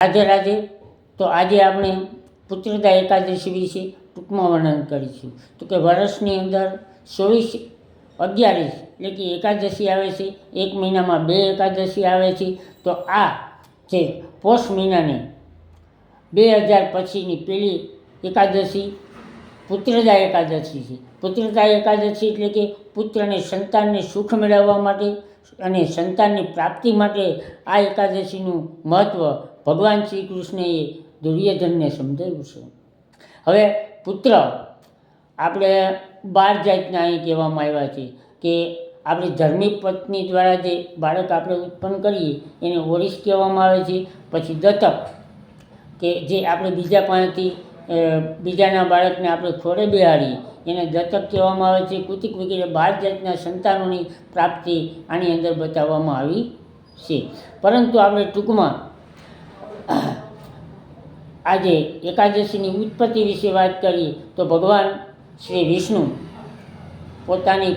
રાધે રાધે તો આજે આપણે પુત્રદા એકાદશી વિશે ટૂંકમાં વર્ણન કરીશું. તો કે વર્ષની અંદર ચોવીસ અગિયારીસ એટલે કે એકાદશી આવે છે, એક મહિનામાં બે એકાદશી આવે છે, તો આ જે પોષ મહિનાની બે હજાર પછીની પેલી એકાદશી પુત્રદા એકાદશી છે. પુત્રદા એકાદશી એટલે કે પુત્રને સંતાનને સુખ મેળવવા માટે અને સંતાનની પ્રાપ્તિ માટે આ એકાદશીનું મહત્ત્વ ભગવાન શ્રી કૃષ્ણએ દુર્યોધનને સમજાવ્યું છે. હવે પુત્ર, આપણે બાર જાતના અહીં કહેવામાં આવ્યા છે કે આપણી ધર્મી પત્ની દ્વારા જે બાળક આપણે ઉત્પન્ન કરીએ, એને ઓરિસ કહેવામાં આવે છે, પછી દત્તક, કે જે આપણે બીજા પાસેથી બીજાના બાળકને આપણે ખોડે બિહારીએ, એને દત્તક કહેવામાં આવે છે. કુતિક વગેરે બાર જાતના સંતાનોની પ્રાપ્તિ આની અંદર બતાવવામાં આવી છે. પરંતુ આપણે ટૂંકમાં આજે એકાદશીની ઉત્પત્તિ વિશે વાત કરીએ તો ભગવાન શ્રી વિષ્ણુ પોતાની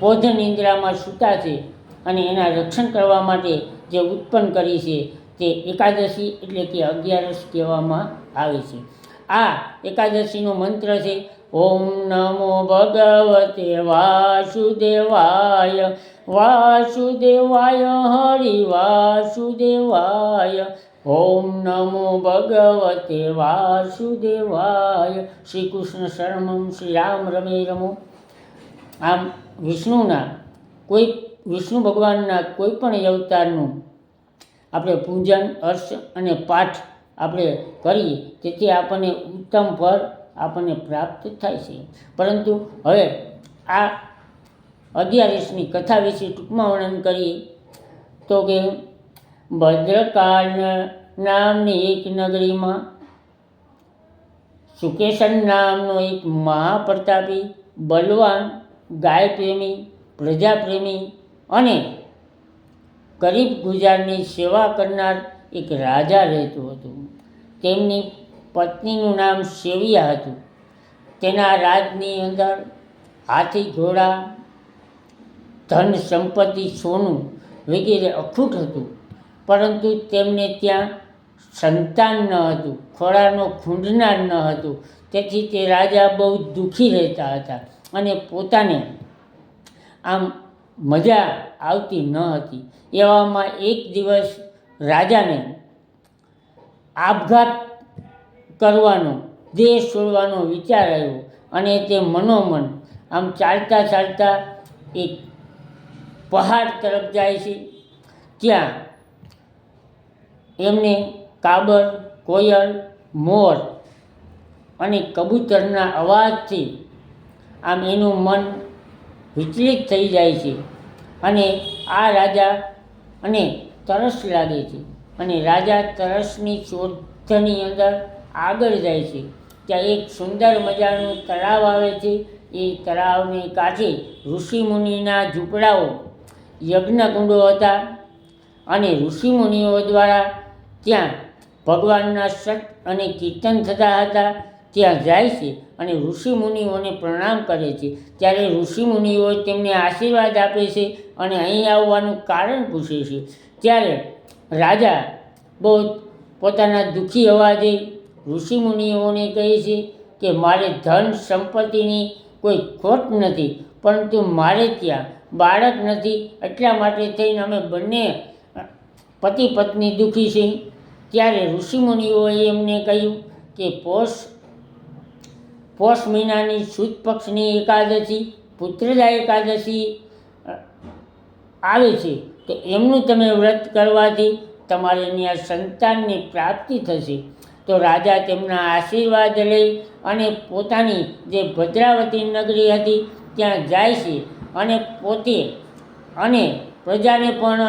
પોધ નિંદ્રામાં સૂતા છે અને એના રક્ષણ કરવા માટે જે ઉત્પન્ન કરી છે તે એકાદશી એટલે કે અગિયારસ કહેવામાં આવે છે. આ એકાદશીનો મંત્ર છે, ઓમ નમો ભગવતે વાસુદેવાય વાસુદેવાય હરિ વાસુદેવાય ઓમ નમો ભગવતે વાસુદેવાય. શ્રી કૃષ્ણ શરણમ શ્રી રામ રમે. રમો આમ વિષ્ણુના કોઈ, વિષ્ણુ ભગવાનના કોઈ પણ અવતારનું આપણે પૂજન, અર્ચ અને પાઠ આપણે કરીએ તેથી આપણને ઉત્તમ ફળ આપણને પ્રાપ્ત થાય છે. પરંતુ હવે આ અગિયારસની કથા વિશે ટૂંકમાં વર્ણન કરીએ તો કે ભદ્રકાળ નામની એક નગરીમાં સુકેશન નામનો એક મહાપ્રતાપી, બલવાન ગાય પ્રેમી પ્રજાપ્રેમી અને ગરીબ ગુજારની સેવા કરનાર એક રાજા રહેતું હતું. તેમની પત્નીનું નામ સેવિયા હતું. તેના રાજની અંદર હાથી, ઘોડા, ધન, સંપત્તિ, સોનું વગેરે અખૂટ હતું. પરંતુ તેમને ત્યાં સંતાન ન હતું, ખોળાનો ખૂંડનાર ન હતું. તેથી તે રાજા બહુ દુઃખી રહેતા હતા અને પોતાને આમ મજા આવતી ન હતી. એવામાં એક દિવસ રાજાને આપઘાત કરવાનો દેશ છોડવાનો વિચાર આવ્યો અને તે મનોમન આમ ચાલતા ચાલતા એક પહાડ તરફ જાય છે. ત્યાં એમને કાબર, કોયલ, મોર અને કબૂતરના અવાજથી આમ એનું મન વિચલિત થઈ જાય છે અને આ રાજા અને તરસ લાગે છે અને રાજા તરસની શોધની અંદર આગળ જાય છે. ત્યાં એક સુંદર મજાનું તળાવ આવે છે. એ તળાવને કાંઠે ઋષિમુનિના ઝૂંપડાઓ, યજ્ઞકુંડો હતા અને ઋષિમુનિઓ દ્વારા ત્યાં ભગવાનના સત અને કીર્તન થતા હતા. ત્યાં જાય છે અને ઋષિમુનિઓને પ્રણામ કરે છે. ત્યારે ઋષિમુનિઓ તેમને આશીર્વાદ આપે છે અને અહીં આવવાનું કારણ પૂછે છે. ત્યારે રાજા બહુ પોતાના દુઃખી અવાજે ઋષિમુનિઓને કહે છે કે, મારે ધન સંપત્તિની કોઈ ખોટ નથી, પરંતુ મારે ત્યાં બાળક નથી. એટલા માટે થઈને અમે બંને પતિ પત્ની દુઃખી છે ત્યારે ઋષિમુનિઓએ એમને કહ્યું કે પોષ પોષ મહિનાની સુદ પક્ષની એકાદશી, પુત્રદા એકાદશી આવે છે. તો એમનું તમે વ્રત કરવાથી તમારે ત્યાં સંતાનની પ્રાપ્તિ થશે. તો રાજા તેમના આશીર્વાદ લઈ અને પોતાની જે ભદ્રાવતી નગરી હતી ત્યાં જાય છે અને પોતે અને પ્રજાને પણ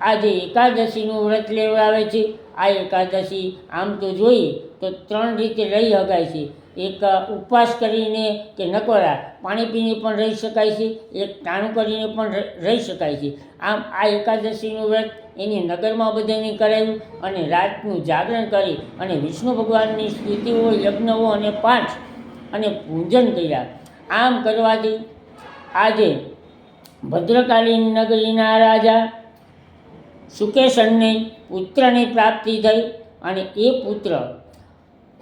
આજે એકાદશીનું વ્રત લેવડાવે છે આ એકાદશી, આમ તો જોઈએ, તો ત્રણ રીતે રહી શકાય છે. એક ઉપવાસ કરીને કે નકોરા, પાણી પીને પણ રહી શકાય છે. એક ટાણું કરીને પણ રહી શકાય છે. આમ આ એકાદશીનું વ્રત એની નગરમાં બધાને કરાવ્યું અને રાતનું જાગરણ કરી અને વિષ્ણુ ભગવાનની સ્તુતિઓ યજ્ઞઓ અને પાઠ અને પૂજન કર્યા. આમ કરવાથી આજે ભદ્રકાલીન નગરીના રાજા સુકેશનને પુત્રની પ્રાપ્તિ થઈ અને એ પુત્ર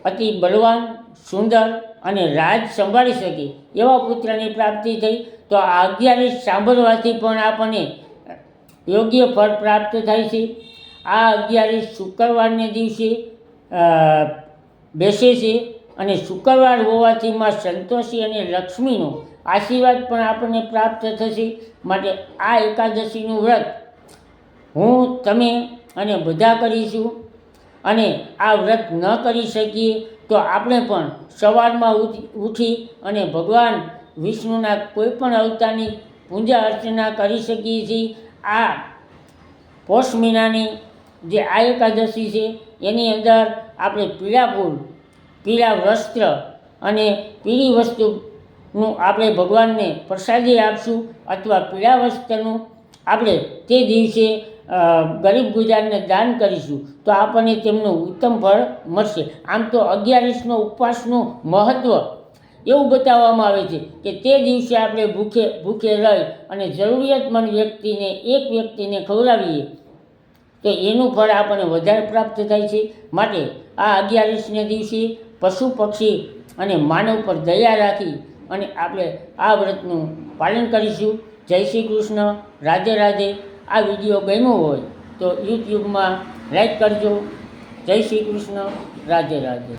અતિ બળવાન, સુંદર અને રાજ સંભાળી શકે એવા પુત્રની પ્રાપ્તિ થઈ તો આ અગિયારીસ સાંભળવાથી પણ આપણને યોગ્ય ફળ પ્રાપ્ત થાય છે. આ અગિયારી શુક્રવારને દિવસે બેસે છે અને શુક્રવાર હોવાથી માં સંતોષી અને લક્ષ્મીનો આશીર્વાદ પણ આપણને પ્રાપ્ત થશે. માટે આ એકાદશીનું વ્રત હું, તમે અને બધા કરીશું. અને આ વ્રત ન કરી શકીએ તો આપણે પણ સવારમાં ઉઠ- અને ભગવાન વિષ્ણુના કોઈ પણ અવતારની પૂજા અર્ચના કરી શકીએ છીએ. આ પોષ મહિનાની જે આ એકાદશી છે, એની અંદર આપણે પીળા ફૂલ પીળા વસ્ત્ર અને પીળી વસ્તુનું આપણે ભગવાનને પ્રસાદી આપશું અથવા પીળા વસ્ત્રનું આપણે તે દિવસે ગરીબ ગુજારને દાન કરીશું, તો આપણને તેમનું ઉત્તમ ફળ મળશે. આમ તો અગિયારીસનો ઉપવાસનું મહત્ત્વ એવું બતાવવામાં આવે છે કે તે દિવસે આપણે ભૂખે ભૂખે રહી અને જરૂરિયાતમંદ વ્યક્તિને, એક વ્યક્તિને ખવડાવીએ, તો એનું ફળ આપણને વધારે પ્રાપ્ત થાય છે. માટે આ અગિયારીસને દિવસે પશુ પક્ષી અને માનવ પર દયા રાખી અને આપણે આ વ્રતનું પાલન કરીશું. જય શ્રી કૃષ્ણ. રાધે રાધે. આ વીડિયો ગમ્યો હોય તો યુટ્યુબમાં લાઈક કરજો. જય શ્રી કૃષ્ણ. રાધે રાધે.